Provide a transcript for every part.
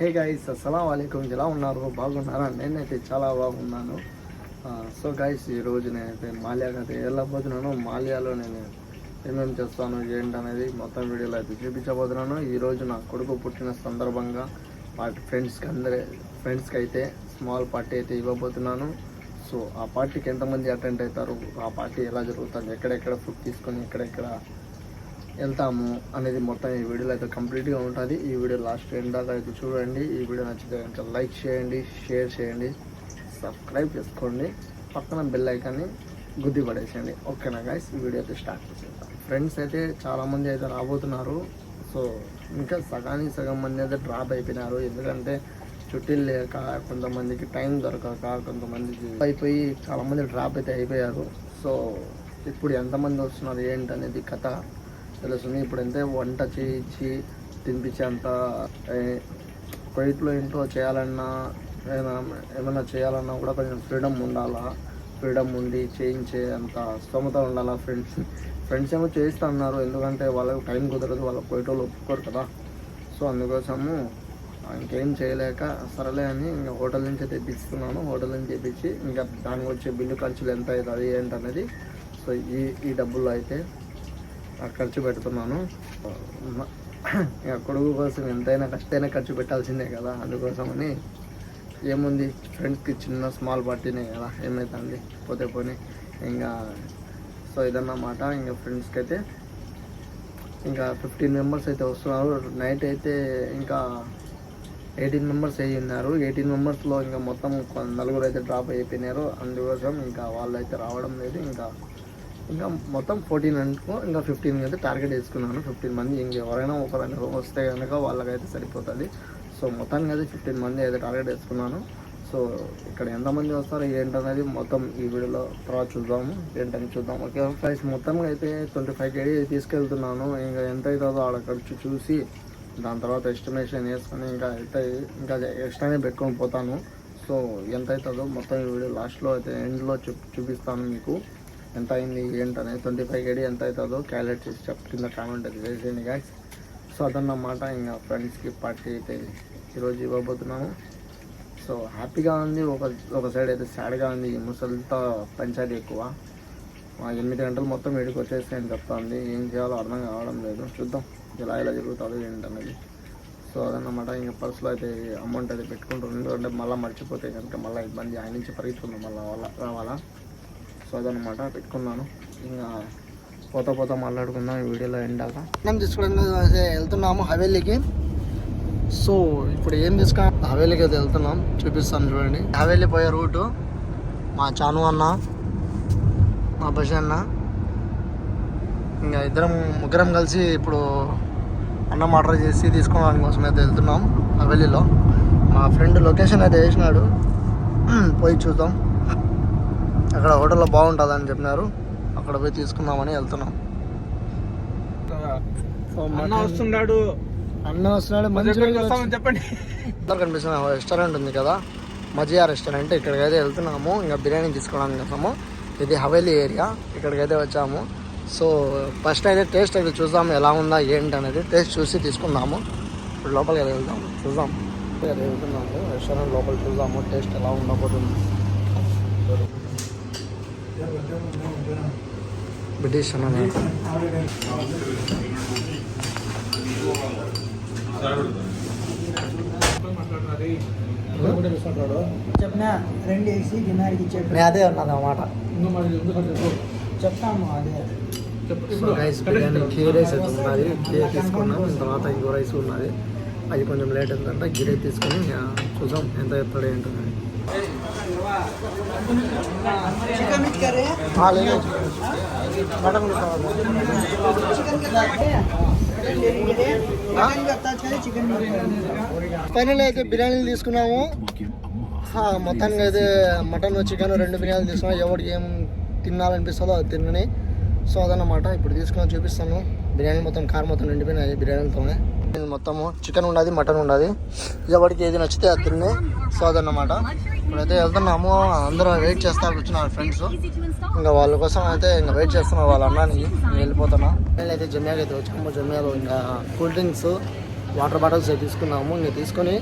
Hey guys అస్సలం వాలేకుమ్ ఎలా ఉన్నారు? బాగున్నారా? నేనైతే చాలా బాగున్నాను. సో గైస్ ఈ రోజు నేనైతే మాల్యాకి అయితే వెళ్ళబోతున్నాను. మాల్యాలో నేను ఏమేమి చేస్తాను ఏంటనేది మొత్తం వీడియోలో అయితే చూపించబోతున్నాను. ఈ రోజు నా కొడుకు పుట్టిన సందర్భంగా మా ఫ్రెండ్స్కి అందరి ఫ్రెండ్స్కి అయితే స్మాల్ పార్టీ అయితే ఇవ్వబోతున్నాను. సో ఆ పార్టీకి ఎంతమంది అటెండ్ అవుతారు? ఆ పార్టీ ఎలా జరుగుతుంది? ఎక్కడెక్కడ ఫుడ్ తీసుకొని ఎక్కడెక్కడ వెళ్తాము అనేది మొత్తం ఈ వీడియోలో అయితే కంప్లీట్గా ఉంటుంది. ఈ వీడియో లాస్ట్ ఎండ్ దాకా అయితే చూడండి. ఈ వీడియో నచ్చితే కనుక లైక్ చేయండి షేర్ చేయండి సబ్స్క్రైబ్ చేసుకోండి. పక్కన బెల్ ఐకాన్ని గుద్ది పడేసేయండి. ఓకేనా గైస్ ఈ వీడియో అయితే స్టార్ట్ చేసేద్దాం. ఫ్రెండ్స్ అయితే చాలామంది అయితే రాబోతున్నారు. సో ఇంకా సగానికి సగం మంది అయితే డ్రాప్ అయిపోయినారు. ఎందుకంటే చుట్టీలు లేక కొంతమందికి టైం దొరకక కొంతమందికి అయిపోయి చాలామంది డ్రాప్ అయితే అయిపోయారు. సో ఇప్పుడు ఎంతమంది వస్తున్నారు ఏంటనేది కథ. తెలుస్తుంది ఇప్పుడు వంట చేయించి తినిపించేంత అంత ఇంట్లో చేయాలన్నా ఏమైనా ఏమైనా చేయాలన్నా కూడా కొంచెం ఫ్రీడమ్ ఉండాలా? ఫ్రీడమ్ ఉండి చేయించే అంత స్తోమత ఉండాలా ఫ్రెండ్స్? ఫ్రెండ్స్ ఏమో చేయిస్తా అన్నారు ఎందుకంటే వాళ్ళకి టైం కుదరదు వాళ్ళ కొయిటోళ్ళు ఒప్పుకోరు కదా. సో అందుకోసము ఇంకేం చేయలేక సరేలే అని ఇంకా హోటల్ నుంచి తెప్పించుకున్నాను. హోటల్ నుంచి తెప్పించి ఇంకా దానికి వచ్చే బిల్లు ఖర్చులు ఎంత అవుతుంది ఏంటనేది. సో ఈ ఈ డబ్బుల్లో అయితే ఖర్చు పెడుతున్నాను. కొడుకు కోసం ఎంతైనా కష్టైనా ఖర్చు పెట్టాల్సిందే కదా అందుకోసమని ఏముంది? ఫ్రెండ్స్కి చిన్న స్మాల్ పార్టీనే కదా ఏమవుతుంది పోతే పోనీ. ఇంకా సో ఇదన్నమాట. ఇంకా ఫ్రెండ్స్కి అయితే ఇంకా ఫిఫ్టీన్ మెంబర్స్ అయితే వస్తున్నారు. నైట్ అయితే ఇంకా ఎయిటీన్ మెంబర్స్ అయ్యి ఉన్నారు. ఎయిటీన్ మెంబర్స్లో ఇంకా మొత్తం కొ- నలుగురు అయితే డ్రాప్ అయిపోయినారు. అందుకోసం ఇంకా వాళ్ళు అయితే రావడం లేదు. ఇంకా ఇంకా మొత్తం ఫోర్టీన్ అనుకో ఇంకా ఫిఫ్టీన్ అయితే టార్గెట్ వేసుకున్నాను. ఫిఫ్టీన్ మంది ఇంకెవరైనా ఒకరైనా వస్తే కనుక వాళ్ళకైతే సరిపోతుంది. సో మొత్తానికి అయితే ఫిఫ్టీన్ మంది అయితే టార్గెట్ వేసుకున్నాను. సో ఇక్కడ ఎంతమంది వస్తారు ఏంటనేది మొత్తం ఈ వీడియోలో తర్వాత చూద్దాము. ఏంటని చూద్దాం ఓకే ప్రైస్ మొత్తం అయితే ట్వంటీ ఫైవ్ కేడీ తీసుకెళ్తున్నాను. ఇంకా ఎంత అవుతుందో ఆడ ఖర్చు చూసి దాని తర్వాత ఎస్టిమేషన్ వేసుకొని ఇంకా అయితే ఇంకా ఎక్స్ట్రానే పెట్టుకొని పోతాను. సో ఎంత అవుతుందో మొత్తం ఈ వీడియో లాస్ట్లో అయితే ఎండ్లో చూ చూపిస్తాను మీకు. ఎంత అయింది ఏంటనే ట్వంటీ ఫైవ్ కేడీ ఎంత అవుతుందో క్యాలిక్యులేట్ చేసి చెప్ కింద కామెంట్ అది వేసేయండి గాయస్ సో అదన్నమాట ఇంకా ఫ్రెండ్స్కి పార్టీ అయితే ఈరోజు ఇవ్వబోతున్నాము. సో హ్యాపీగా ఉంది. ఒక ఒక సైడ్ అయితే సాడ్గా ఉంది. ముసలితో పంచాయతీ ఎక్కువ. ఎనిమిది గంటలు మొత్తం వీడికి వచ్చేసాయని చెప్తాంది. ఏం చేయాలో అర్థం కావడం లేదు. చూద్దాం. ఇలా ఎలా జరుగుతుందో ఏంటనేది సో అదన్నమాట. ఇంకా పర్సులో అయితే అమౌంట్ అయితే పెట్టుకుంటుంది ఎందుకంటే మళ్ళీ మర్చిపోతే కనుక మళ్ళీ ఇబ్బంది. ఆయన నుంచి పరిగెత్తుకుందాం మళ్ళీ వాళ్ళ రావాలా? సో అదనమాట పెట్టుకున్నాను. ఇంకా పోతా పోతా మాట్లాడుకుందాం ఈ వీడియోలో ఎండాక మనం తీసుకోవడానికి వెళ్తున్నాము హవేలీకి. సో ఇప్పుడు ఏం తీసుకున్నా హవేలీకి అయితే వెళ్తున్నాం చూపిస్తాను చూడండి. హవేలీ పోయే రూటు మా చాను అన్న మా బష అన్న. ఇంకా ఇద్దరం ముగ్గురం కలిసి ఇప్పుడు అన్నం ఆర్డర్ చేసి తీసుకోవడానికి కోసం అయితే వెళ్తున్నాం హవేలీలో. మా ఫ్రెండ్ లొకేషన్ అయితే వేసినాడు. పోయి చూద్దాం. అక్కడ హోటల్లో బాగుంటుందని చెప్పినారు. అక్కడ పోయి తీసుకుందామని వెళ్తున్నాం. అన్న వస్తున్నాడు. అన్న వస్తున్నాడు. చెప్పండి. కనిపిస్తున్న రెస్టారెంట్ ఉంది కదా. మజియా రెస్టారెంట్. ఇక్కడికి అయితే వెళ్తున్నాము. ఇంకా బిర్యానీ తీసుకోవడానికి కోసము ఇది హవేలీ ఏరియా. ఇక్కడికి అయితే వచ్చాము. సో ఫస్ట్ అయితే టేస్ట్ అయితే చూద్దాం ఎలా ఉందా ఏంటి అనేది టేస్ట్ చూసి తీసుకుందాము. ఇప్పుడు లోపలికి అయితే వెళ్దాం చూద్దాం. వెళ్తున్నాము. రెస్టారెంట్ లోపల చూద్దాము. టేస్ట్ ఎలా ఉండబోతుంది. బ్రిటిష్ అన్న చెప్పినా? రెండు వేసి గిన్నెకి చెప్పి నేను అదే అన్నది అన్నమాట. చెప్తాము అదే. So rice biryani ghee rice అయితే ఉన్నది. గీ తీసుకున్నాం. తర్వాత ఇంకో రైస్ ఉన్నది. అది కొంచెం లేట్ అయిందంటే. గీ రైస్ తీసుకొని చూద్దాం. ఎంత చెప్తాడు చికెన్ ఫైనల్ అయితే బిర్యానీలు తీసుకున్నాము. మొత్తానికి అయితే మటన్ చికెన్ రెండు బిర్యానీలు తీసుకున్నాం. ఎవరికి ఏం తినాలనిపిస్తుందో అది తినని. సో అదన్నమాట. ఇప్పుడు తీసుకుని చూపిస్తాను. బిర్యానీ మొత్తం కార్ మొత్తం నిండిపోయినాయి బిర్యానీతోనే ఇది మొత్తము. చికెన్ ఉండదు మటన్ ఉండదు. ఎవరికి ఏది నచ్చితే అది తిన్నే. సో అదన్నమాట. ఇప్పుడైతే వెళ్తున్నాము. అందరూ వెయిట్ చేస్తా కూర్చున్నారు ఫ్రెండ్స్ ఇంకా వాళ్ళ కోసం అయితే ఇంకా వెయిట్ చేస్తున్నాం వాళ్ళ అన్నానికి. నేను వెళ్ళిపోతున్నా. నేను అయితే జమ్యాకి అయితే వచ్చాము. జమ్యాలో ఇంకా కూల్ డ్రింక్స్ వాటర్ బాటిల్స్ తీసుకున్నాము. ఇంకా తీసుకొని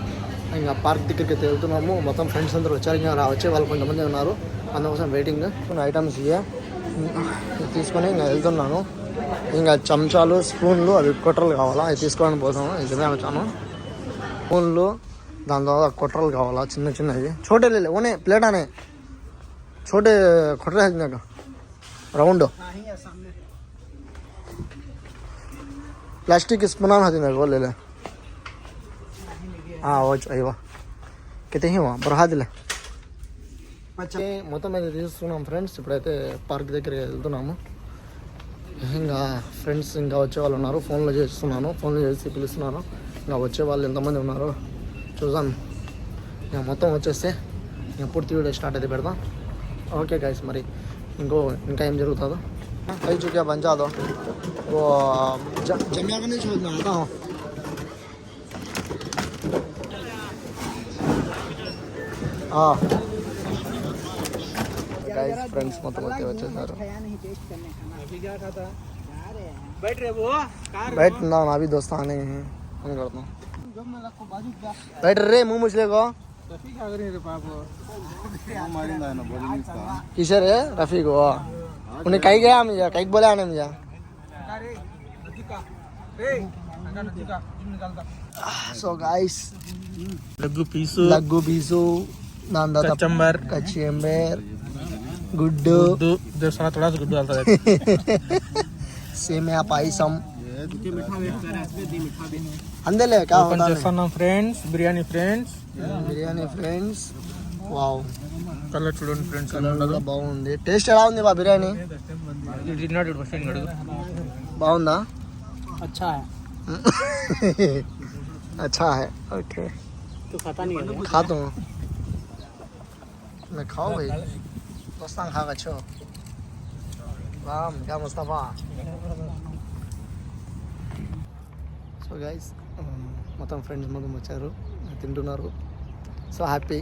ఇంకా పార్క్ దగ్గరికి అయితే వెళ్తున్నాము. మొత్తం ఫ్రెండ్స్ అందరూ వచ్చారు. ఇంకా వచ్చే వాళ్ళు కొంతమంది ఉన్నారు. అందుకోసం వెయిటింగ్ కొన్ని ఐటమ్స్ ఇవే ఇవి తీసుకొని ఇంకా వెళ్తున్నాను. ఇంకా చెంచాలు స్పూన్లు అవి కుట్రలు కావాలా అవి తీసుకోవడానికి పోతాము నిజమే వచ్చాను స్పూన్లు దాని తర్వాత కుట్రలు కావాలా చిన్న చిన్నవి చోటే లే ఓనే ప్లేట్ అనే छोटे खोटे है का राउंड हाँ ही है सामने प्लास्टिक स्पून है ना वो ले ले हाँ वो అయ్యో కితే హివా బరహాదిలే अच्छा మొత్తం మీద తీసుకున్నాం ఫ్రెండ్స్ ఇప్పుడైతే పార్క్ దగ్గరికి వెళ్తున్నాము ఇంకా ఫ్రెండ్స్ ఇంకా వచ్చే వాళ్ళు ఉన్నారు. ఫోన్లో చేస్తున్నాను. ఫోన్లో చేసి పిలుస్తున్నాను. ఇంకా వచ్చే వాళ్ళు ఎంతమంది ఉన్నారు చూద్దాం. ఇంకా మొత్తం వచ్చేస్తే ఇంకా పూర్తి వీడియో స్టార్ట్ అయితే పెడదాం. ఓకే గైస్ మరి ఇంకో ఇంకా ఏం జరుగుతుందో? పై చూకే పంచాదో ఓ జమ్యాక నుంచి गाइस फ्रेंड्स मतलब होते बच्चे सर। बैठ रहे वो बैठ ना ना अभी दोस्त आने हैं। हम करता हूँ बैठ रे मुँह मुछले को। किशर है रफी को। उन्हें कहीं गया मुझे कहीं बोला आने मुझे सो गाइस लग्गू पीसू लग्गू पीसू नांदा कचंबर कचियम्बर निकालता so guys leg piece leg piece దాని తర్వాత కచంబర్ కచ్చెంబేర్ గుడ్డు గుడ్డు దేవస్థాన తోడా గుడ్డు వెళ్తుంది సేమియా పాయసం అందలే కా ఓపెన్ చేస్తున్నాం friends biryani friends biryani friends wow colour చూడండి ఫ్రెండ్స్ కలర్ కూడా బాగుంది టేస్ట్ ఎలా ఉంది బా బిర్యానీ తిన్నాడు ఫస్ట్ అడుగు బాగుందా अच्छा है अच्छा है ओके तो खाता नहीं है खा तो मैं खाओ भाई Mustang Havacho. Bam, ka Mustafa. Um, so guys మొత్తం ఫ్రెండ్స్ మొత్తం వచ్చారు. తింటున్నారు. సో హ్యాపీ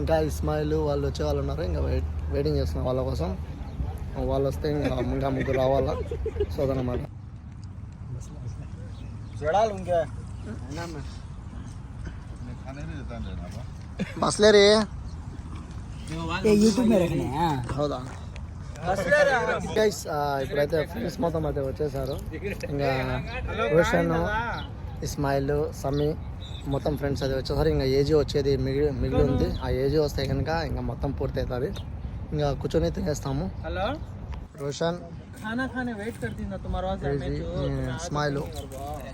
ఇంకా ఇస్మాయిల్ వాళ్ళు వచ్చే వాళ్ళు ఉన్నారు. ఇంకా వెయిట్ వెయిటింగ్ చేస్తున్నాం వాళ్ళ కోసం. వాళ్ళు వస్తే ఇంకా ముగ్గురు రావాలా? సోదనమాట చూడాలి ఇంకా ಬಸ್ಲೇ హౌదా గైస్ ఇప్పుడైతే ఫ్రెండ్స్ మొత్తం అయితే వచ్చేసారు ఇంకా రోషన్ ఇస్మాయిల్ సమీ మొత్తం ఫ్రెండ్స్ అయితే వచ్చేసారు ఇంకా ఏజీ వచ్చేది మిగిలి మిగిలి ఉంది ఆ ఏజ్ వస్తే కనుక ఇంకా మొత్తం పూర్తి అవుతుంది ఇంకా కూర్చొని తినేస్తాము రోషన్ खाना खाने वेट करती ना तुम्हारा ఏజీ ఇస్మాయిల్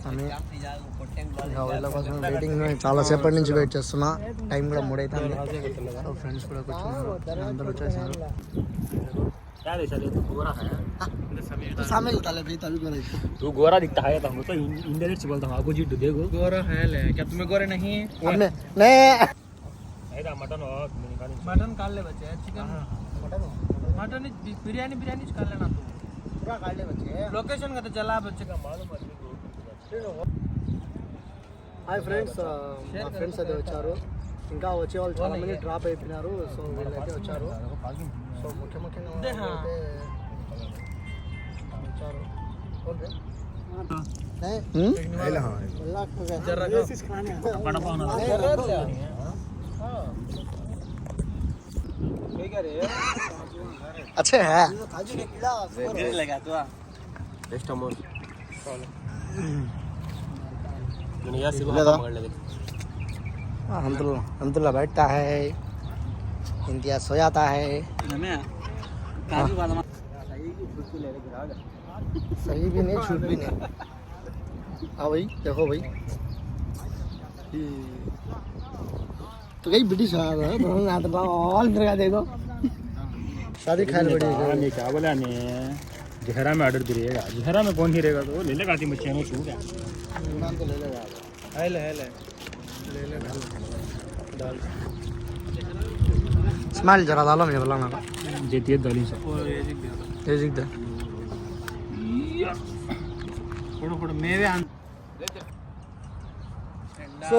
సమీ ఇంకా వీళ్ళ కోసం వెయిటింగ్ చాలా సేపటి నుంచి వెయిట్ చేస్తున్నా టైం కూడా మూడైతుంది సో ఫ్రెండ్స్ కూడా కూర్చున్నారు అందరూ వచ్చేసారు तो सामने ही ताले भी तभी करे तू गोरा दिखता है तो हम तो इंडियन से बोलता हूँ अपोजिट देखो गोरा है ले क्या तुम्हें गोरे नहीं हमने नहीं मटन और मटन काट ले बच्चे चिकन मटन बिरयानी बिरयानी कर लेना तू पूरा काट ले बच्चे लोकेशन का तो चला बच्चे का मालूम హాయ్ ఫ్రెండ్స్ మా ఫ్రెండ్స్ అయితే వచ్చారు ఇంకా వచ్చే వాళ్ళు చాలా మంది డ్రాప్ అయిపోయినారు సో వీళ్ళైతే వచ్చారు సో ముఖ్య ముఖ్యంగా అదే, హా. వాళ్ళైతే వచ్చారు ఓకే अच्छे है। अहमदुल्ला बैठता है। इंडिया सो जाता है। सही भी नहीं छूट भी नहीं। हाँ भाई, देखो भाई। तो कहीं ब्रिटिश आ रहा है तो हम आता ऑल इधर का देखो। शादी खाने बड़ी है। क्या बोला हमें जहरा में ऑर्डर दिएगा जहरा में कौन ही रहेगा तो? ले लेगा आती बच्चे में छूट है। नाम तो ले लेगा है ले है ले ले डाल स्माइल जरा डालो मेरे बोला ना जेती दाली से ये जिक दे फ़ोटो फ़ोटो मेरे సో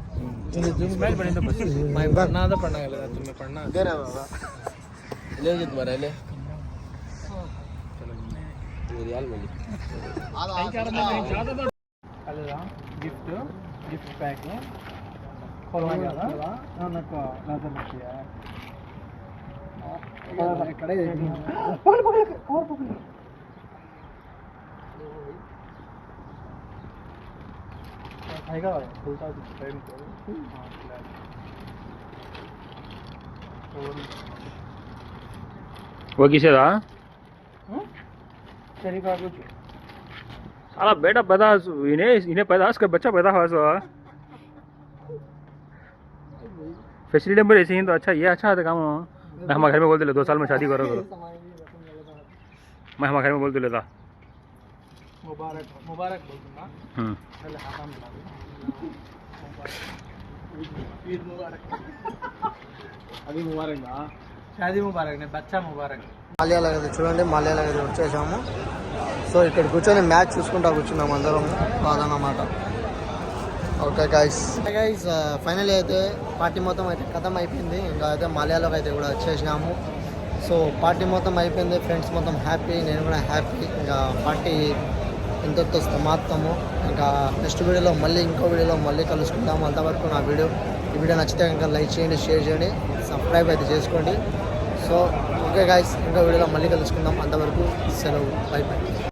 గిఫ్ట్ గిఫ్ట్ ప్యాక్ నాకు నాకు నచ్చియా ఇక్కడ 아이가 골다도 잘못 거예요. 아, 그래. वो किसे था साला बेटा पैदा इन्हें इन्हें पैदाश का बच्चा पैदा हुआ हुआ फैसिलिटी नंबर ऐसे ही तो अच्छा ये अच्छा था काम मैं हमारे घर में बोल दे दो साल में शादी करो मैं हमारे घर में बोल दे लेता मुबारक मुबारक बोलूंगा हम्म पहले हाथ मिला ईद मुबारक अभी मुबारक ना शादी मुबारक नहीं बच्चा मुबारक మాల్యాల గది చూడండి మాల్యాల గది వచ్చేసాము సో ఇక్కడ కూర్చొని మ్యాచ్ చూసుకుంటా కూర్చున్నాము అందరం కాదన్నమాట ఓకే గైస్ గైస్ ఫైనల్ అయితే పార్టీ మొత్తం అయితే కథం అయిపోయింది ఇంకా అయితే మాల్యాలోకి అయితే కూడా వచ్చేసినాము సో పార్టీ మొత్తం అయిపోయింది ఫ్రెండ్స్ మొత్తం హ్యాపీ నేను కూడా హ్యాపీ ఇంకా పార్టీ ఇంతతో సమాప్తము. ఇంకా నెక్స్ట్ వీడియోలో మళ్ళీ ఇంకో వీడియోలో మళ్ళీ కలుసుకుందాము. అంతవరకు నా వీడియో ఈ వీడియో నచ్చితే ఇంకా లైక్ చేయండి షేర్ చేయండి సబ్స్క్రైబ్ అయితే చేసుకోండి. సో ఓకే గాయస్ ఇంకో వీడియోలో మళ్ళీ కలుసుకుందాం. అంతవరకు సెలవు. By by